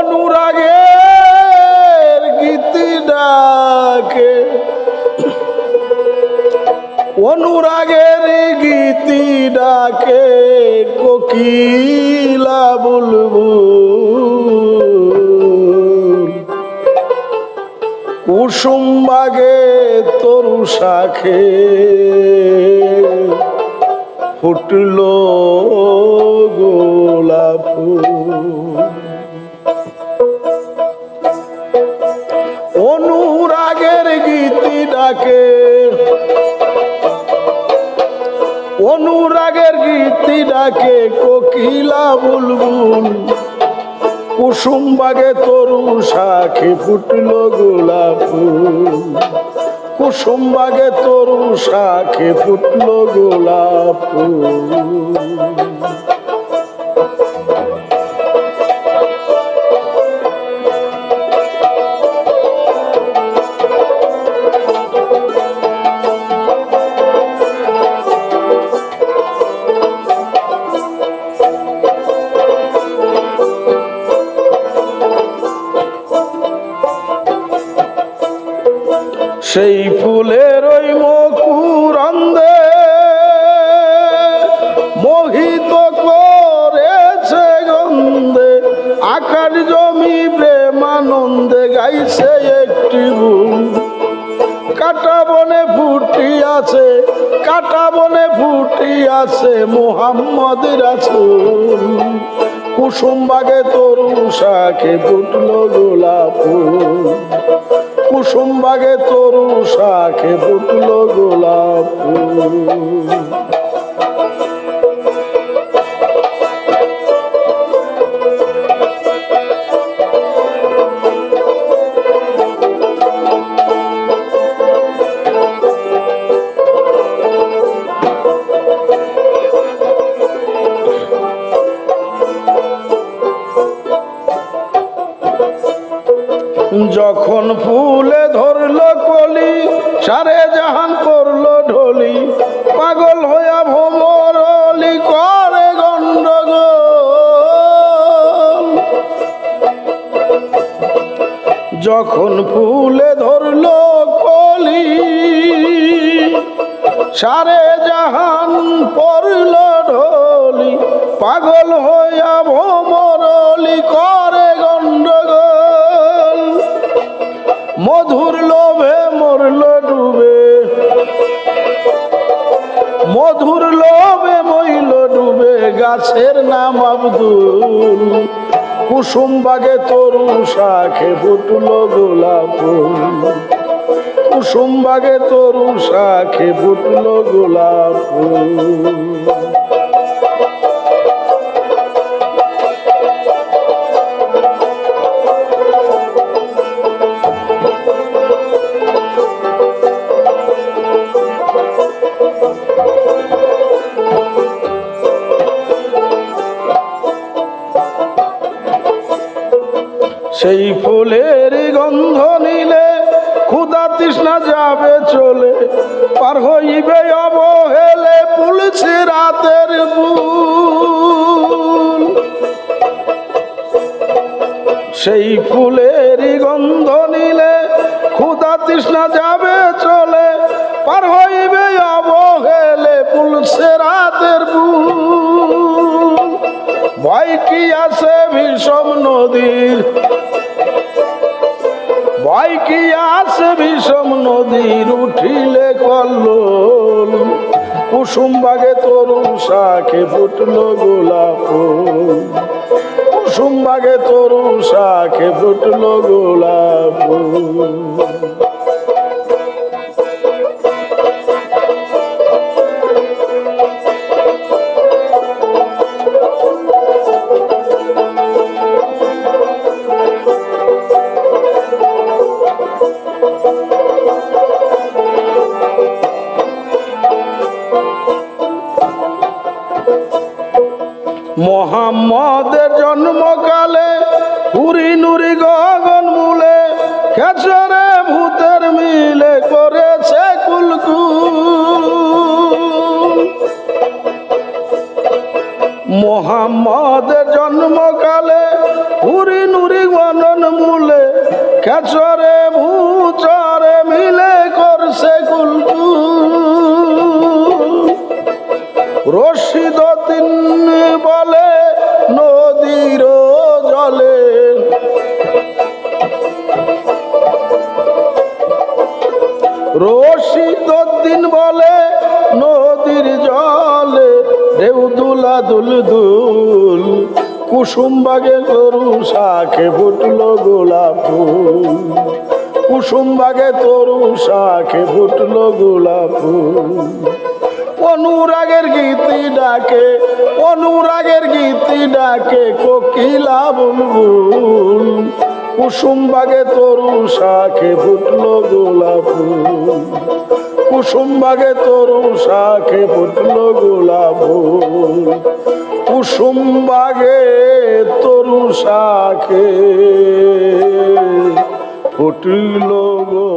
অনুরাগের গীতি ডাকে। অনুরাগের গীতি ডাকে কোকিলা বলব কুসুম বাগে তরু শাখে ফুটলো গোলাপুর ডাকে অনুরাগের গীতি ডাকে কোকিলা বুলবুল। কুসুম বাগে তরু শাখে ফুটল গোলাপ ফুল কুসুম বাগে তরু শাখে ফুটল গোলাপ ফুল সেই ফুলের ওই মকুরন্দে মোহিত করেছে গন্ধে আকার জমি প্রেমানন্দে গাইছে একটি গুণ। কাটা বনে ফুটি আছে, কাটা বনে ফুটি আছে মোহাম্মদ কুসুম বাগে তরু শাখে ফুটলো গোলাপ ফুল। কুসুম বাগে তরু শাখে ফুটলো গোলাপ যখন ফুলে ধরলো কলি, সারে জাহান করল ঢলি, পাগল হইয়া ভোমরলি করে গন্ডগোল। যখন ফুলে ধরলো কলি, সারে জাহান পড়ল ঢলি, পাগল হইয়া ভোমরলি করে গাছের নাম আব্দুল। কুসুম বাগে তরু শাখে ফুটল গোলাপ কুসুম বাগে তরু শাখে ফুটল গোলাপ সেই ফুলের গন্ধ নিলে ক্ষুদা তৃষ্ণা যাবে চলে, পার হইবে অবহেলে পুলছে রাতের ফুল সেই ফুলের গন্ধ নিলে ক্ষুদা তৃষ্ণা যাবে চলে, পার হইবে অবহেলে পুলছে রাতের ফুল ভয় কি আছে ভীষণ নদীর? ভয় কি আছে বিষম নদীর? উঠিলে কল্লোল। কুসুম বাগে তরু শাখে ফুটলো গোলাপ। কুসুম বাগে তরু শাখে ফুটলো গোলাপ খেচরে ভূতের মিলে করেছে কুলকুল। মোহাম্মদের জন্মকালে হুরি নুরি গণন মূলে খেচরে ভূত চরে মিলে করছে কুলকু রশিদ রশিদুদ্দিন বলে, নদীর জলে ঢেউ দুলা দুল দুল কুসুম বাগে তরু শাখে ফুটলো গোলাপ ফুল। কুসুম বাগে তরু শাখে ফুটলো গোলাপ ফুল। অনুরাগের গীতি ডাকে, অনুরাগের গীতি ডাকে কোকিলা বুলবুল। কুসুম বাগে তরু শাখে ফুটল গোলাপ ফুল। কুসুম বাগে তরু শাখে ফুটল গোলাপ ফুল। কুসুম বাগে তরু শাখে ফুটল গো